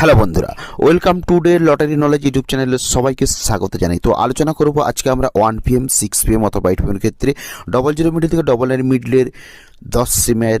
Hello বন্ধুরা, welcome to the lottery knowledge YouTube চ্যানেলে সবাইকে স্বাগত জানাই। তো আলোচনা করব আজকে আমরা ওয়ান পিএম সিক্স পিএম অথবা এইট পিএম ক্ষেত্রে। ডবল জিরো মিডিল থেকে ডবল নাইন মিডলের দশ সিমের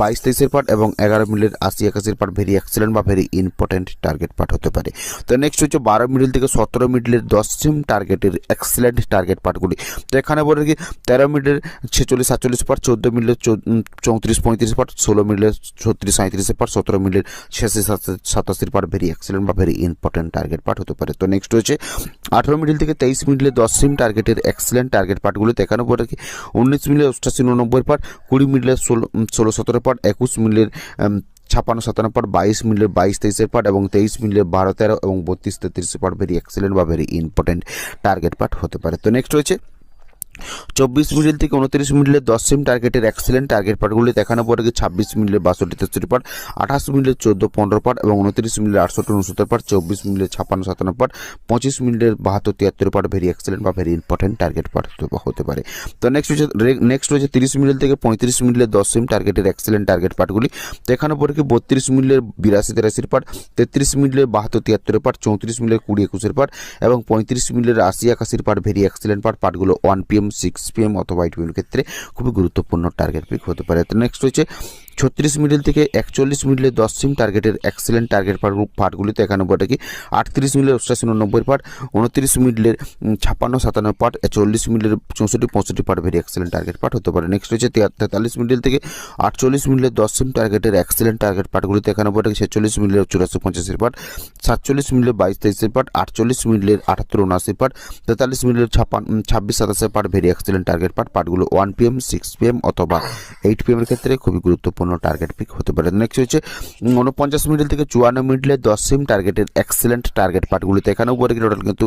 বাইশ তেইশের পার্ট এবং এগারো মিডলের আশি একাশির পার্ট ভেরি এক্সেলেন্ট বা ভেরি ইম্পর্টেন্ট টার্গেট পার্ট হতে পারে। তো নেক্সট হচ্ছে বারো মিডল থেকে সতেরো মিডলের দশ সিম টার্গেটের এক্সেলেন্ট টার্গেট পার্টগুলি তো এখানে বলে কি তেরো মিডলের ছেচল্লিশ, সাতচল্লিশ পার্ট, চোদ্দ মিডলের চৌত্রিশ, পঁয়ত্রিশ পার্ট, ষোলো মিডলের ছত্রিশ সাঁত্রিশের পার্ট, সতেরো মিডলের ছিয়াশি সাতাশির পার্ট ভেরি এক্সেলেন্ট বা ভেরি ইম্পর্টেন্ট টার্গেট পার্ট হতে পারে। তো নেক্সট হচ্ছে আঠেরো মিডিল থেকে তেইশ মিডিলে দশ সিম টার্গেটের এক্সেলেন্ট টার্গেট পার্টগুলোতে একানব্বই পরে কি উনিশ মিডিলে অষ্টাশি উননব্বই পার্ট কুড়ি মিডিলের ষোলো ষোলো সতেরো পার্ট একুশ মিডিলের ছাপ্পান্ন সাতান্ন পার্ট বাইশ মিনিটের বাইশ তেইশের পার্ট এবং তেইশ মিনিটের বারো তেরো এবং বত্রিশ তেত্রিশের পার্ট ভেরি এক্সেলেন্ট বা ভেরি ইম্পর্টেন্ট টার্গেট পার্ট হতে পারে। তো নেক্সট রয়েছে চব্বিশ মিডিল থেকে উনত্রিশ মিনিটের দশ সেম টার্গেটের এক্সেলেন্ট টার্গেট পার্টগুলি দেখানো পরে ছাব্বিশ মিনিটের বাষট্টি তেষট্টি পার্ট আঠাশ মিনিটের চোদ্দ, পনেরো পার্ট এবং উনত্রিশ মিনিটের আটষট্টি, উনসত্তর পার্ট চব্বিশ মিনিটের ছাপ্পান্ন, সাতান্ন পার্ট পঁচিশ মিনিটের বাহাত্তর, তিয়াত্তর পার্ট ভেরি এক্সেলেন্ট বা ভেরি ইম্পর্টেন্ট টার্গেট পার্ট হতে পারে। তো নেক্সট হচ্ছে নেক্সট রয়েছে তিরিশ মিনিট থেকে পঁয়ত্রিশ মিনিটের দশ সেম টার্গেটের এক্সেলেন্ট টার্গেট পার্টগুলি তো এখানে পরে কি বত্রিশ মিনিটের বিরাশি, তেরাশির পার্ট তেত্রিশ মিনিটের বাহাত্তর তিয়াত্তরের পার্ট চৌত্রিশ মিনিটের কুড়ি একুশের পার্ট এবং পঁয়ত্রিশ মিনিটের আশি, একাশির পার্ট ভেরি এক্সেলেন্ট পার্ট পার্টগুলো ওয়ান পিএম সিক্স পিএম অথবা এইট পিএম ক্ষেত্রে খুবই গুরুত্বপূর্ণ টার্গেট পিক হতে পারে। তো নেক্সট রয়েছে ছত্রিশ মিডল থেকে একচল্লিশ মিডলে দশ সিম টার্গেটের এক্সেলেন্ট টার্গেট পার্ট পার্টগুলিতে এখানে বটে কি? আটত্রিশ মিডলের অষ্টাশি উননব্বই পার্ট উনত্রিশ মিডলের ছাপ্পান্ন সাতান্ন পার্ট চল্লিশ মিডলের চৌষট্টি পঁয়ষট্টি part very excellent target part হতে পারে। নেক্সট রয়েছে তেতাল্লিশ মিডল থেকে আটচল্লিশ মিডলের দশ সিম টার্গেটের এক্সেলেন্ট টার্গেট পার্টগুলিতে এখানে বটে কি? ছেচল্লিশ মিডলের চুরাশি পঞ্চাশের পার্ট সাতচল্লিশ মিডলের বাইশ তেইশের পার্ট আটচল্লিশ মিডলের আটাত্তর উনআশি পার্ট তেতাল্লিশ মিডলের ছাপ্পান্ন ছাব্বিশ সাতাশের part very excellent target part পার্টগুলো ওয়ান পিএম সিক্স পিএম অথবা এইট পিএম এর ক্ষেত্রে খুবই গুরুত্বপূর্ণ। টার্গেট পিক হতে পারে। নেক্সট হচ্ছে উনপঞ্চাশ মিডিল থেকে চুয়ান্ন মিডিলের দশ সিম টার্গেটের এক্সেলেন্ট টার্গেট পার্টগুলিতে এখানেও উপরে টোটাল কিন্তু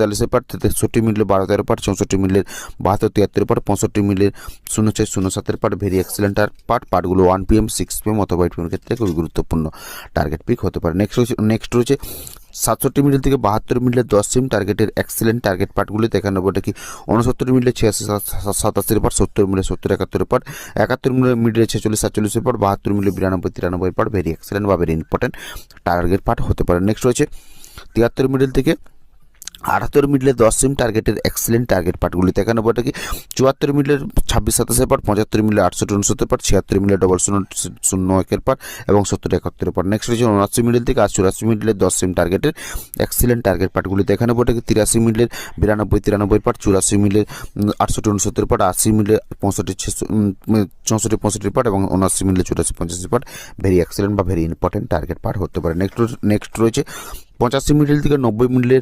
তেতাল্লিশের পার্ট তেষট্টি মিনিটের বারো তেরো পার্ট চৌষট্টি মিনিটের বাহাত্তর তিয়াত্তর পার্ট পঁয়ষট্টি মিনিটের শূন্য ছয় শূন্য সাতের পার্ট ভেরি এক্সেলেন্ট পার্ট পার্টগুলো ওয়ান পিএম সিক্স পিএম অথবা এইট পিএম ক্ষেত্রে খুবই গুরুত্বপূর্ণ টার্গেট পিক হতে পারে। নেক্সট নেক্সট রয়েছে সাতষট্টি মিনিট থেকে বাহাত্তর মিনিটের দশ সিম টার্গেটের এক্সেলেন্ট টার্গেট পার্টগুলিতে এখানে বলতে কি? উনসত্তর মিনিটে ছিয়াশি সাতাশির পার, সত্তর মিনিটে সত্তর একাত্তর পার, একাত্তর মিনিট মিনিটে ছেচল্লিশ, সাতচল্লিশের পর, বাহাত্তর মিনিটে বিরানব্বই তিরানব্বই পার ভেরি এক্সেলেন্ট বা ভেরি ইম্পর্টেন্ট টার্গেট পার্ট হতে পারে। নেক্সট রয়েছে, তিয়াত্তর মিনিট থেকে আটাত্তর মিডলে দশ সিম টার্গেটের এক্সেলেন্ট টার্গেট পার্টগুলিতে এখানে বটে কি? চুয়াত্তর মিডলের ছাব্বিশ সাতাশের পার্ট পঁচাত্তর মিলে আটষট্টি উনসত্তর পার্ট ছিয়াত্তর মিলে ডবল শূন্য শূন্য একের পার্ট এবং সত্তর একাত্তরের পার্ট নেক্সট রয়েছে উনআশি মিডল থেকে আর চুরাশি মিডলের দশ সিম টার্গেটের এক্সেলেন্ট টার্গেট পার্টগুলিতে এখানে বটে কি? তিরাশি মিডলের বিরানব্বই, তিরানব্বই পার্ট চুরাশি মিলের আটষট্টি উনসত্তর পার্ট আশি মিলে পঁয়ষট্টি চৌষট্টি পঁয়ষট্টি পার্ট এবং উনআশি মিলে চুরাশি পঞ্চাশি পার্ট ভেরি এক্সেলেন্ট বা ভেরি ইম্পর্টেন্ট টার্গেট পার্ট হতে পারে। নেক্সট নেক্সট রয়েছে পঁচাশি মিডল থেকে নব্বই মিডলের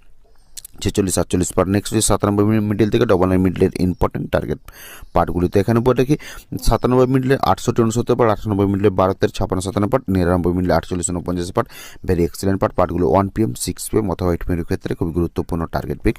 ছেচল্লিশ, সাতচল্লিশ পার্ট নেক্সট হচ্ছে সাতানব্বই মিডিল থেকে ডবল নাইন মিডিলের ইম্পর্টেন্ট টার্গেট পার্টগুলিতে এখানে পরে দেখি, সাতানব্বই মিডলে আটষট্টি, উনসত্তর পার্ট আটানব্বই মিডলে বারোতের ছাপান্ন সাতান্ন পার্ট নিরানব্বই মিডলে আটচল্লিশ উনপঞ্চাশ পার্ট ভেরি এক্সিলেন্ট পার্ট পার্টগুলো ওয়ান পিএম সিক্স পিএম অথবা এইট পিএমের ক্ষেত্রে খুবই গুরুত্বপূর্ণ টার্গেট পিক